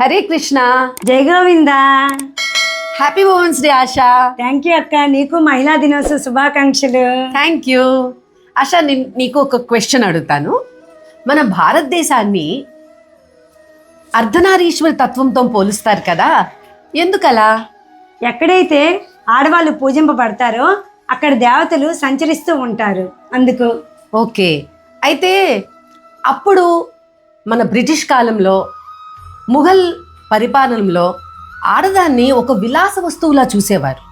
హరే కృష్ణ. జై Govinda. Happy women's day Asha. Thank you అక్క. నీకు మహిళా దినోత్సవ శుభాకాంక్షలు. థ్యాంక్ యూ ఆశ నీకు ఒక క్వశ్చన్ అడుగుతాను. మన భారతదేశాన్ని అర్ధనారీశ్వర తత్వంతో పోలుస్తారు కదా? ఎందుకలా? ఎక్కడైతే ఆడవాళ్ళు పూజింపబడతారో అక్కడ దేవతలు సంచరిస్తూ ఉంటారు. అందుకు. ఓకే. అయితే అప్పుడు మన బ్రిటిష్ కాలంలో ముఘల్ పరిపాలనలో ఆడదాన్ని ఒక విలాస వస్తువులా చూసేవారు.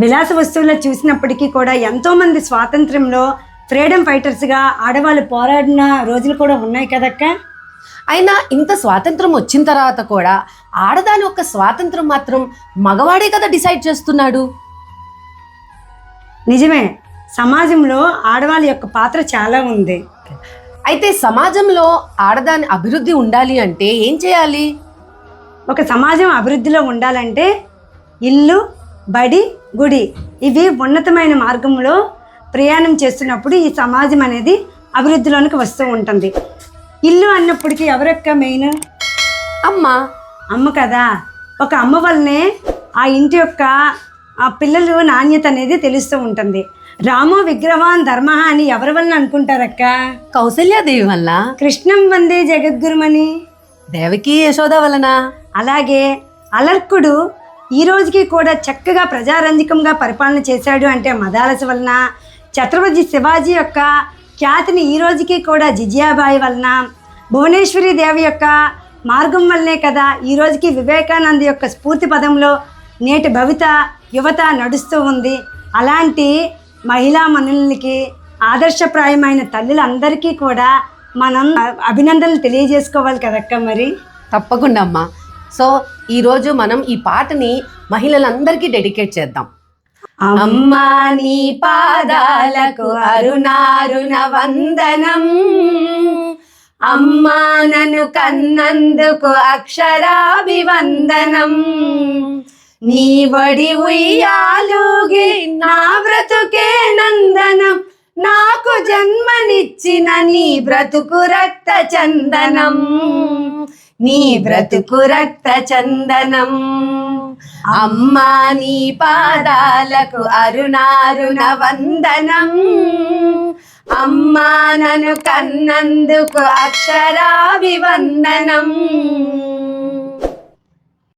విలాస వస్తువుల్లో చూసినప్పటికీ కూడా ఎంతో మంది స్వాతంత్రంలో ఫ్రీడమ్ ఫైటర్స్గా ఆడవాళ్ళు పోరాడిన రోజులు కూడా ఉన్నాయి కదక్క? అయినా ఇంత స్వాతంత్రం వచ్చిన తర్వాత కూడా ఆడదాని ఒక స్వాతంత్రం మాత్రం మగవాడే కదా డిసైడ్ చేస్తున్నాడు? నిజమే. సమాజంలో ఆడవాళ్ళ యొక్క పాత్ర చాలా ఉంది. అయితే సమాజంలో ఆడదాని అభివృద్ధి ఉండాలి అంటే ఏం చేయాలి? ఒక సమాజం అభివృద్ధిలో ఉండాలంటే ఇల్లు బడి గుడి ఇవి ఉన్నతమైన మార్గంలో ప్రయాణం చేస్తున్నప్పుడు ఈ సమాజం అనేది అభివృద్ధిలోనికి వస్తూ ఉంటుంది. ఇల్లు అన్నప్పటికీ ఎవరొక్క మెయిన్? అమ్మా. అమ్మ కదా. ఒక అమ్మ వల్లనే ఆ ఇంటి యొక్క ఆ పిల్లలు నాణ్యత అనేది తెలుస్తూ ఉంటుంది. రామో విగ్రహాన్ ధర్మ అని ఎవరి వలన అనుకుంటారక్క? కౌసల్యాదేవి వల్ల కృష్ణం వందే జగద్గురుమని. దేవకి యశోద వలన? అలాగే అలర్కుడు ఈ రోజుకి కూడా చక్కగా ప్రజారంజకంగా పరిపాలన చేశాడు అంటే మదాలస వలన ఛత్రపతి శివాజీ యొక్క ఖ్యాతిని ఈ రోజుకి కూడా జిజియాబాయి వలన భువనేశ్వరి దేవి యొక్క మార్గం వల్లనే కదా ఈ రోజుకి వివేకానంద యొక్క స్ఫూర్తి పదంలో నేటి భవిత యువత నడుస్తూ ఉంది. అలాంటి మహిళా మనులకి ఆదర్శప్రాయమైన తల్లులందరికీ కూడా మనం అభినందనలు తెలియజేసుకోవాలి కదక్క మరి? తప్పకుండా అమ్మా. సో ఈరోజు మనం ఈ పాటని మహిళలందరికీ డెడికేట్ చేద్దాం. అమ్మా నీ పాదాలకు అరుణారుణ వందనం. అమ్మా నన్ను కన్నందుకు అక్షరాభివందనం. నీ వడి ఉయ్యాలుగి నా నాకు జన్మనిచ్చిన నీ బ్రతుకు రక్త చందనం. నీ బ్రతుకు రక్త చందనం. అమ్మా నీ పాదాలకు అరుణారుణ వందనం. అమ్మా నన్ను కన్నందుకు అక్షరాభివందనం.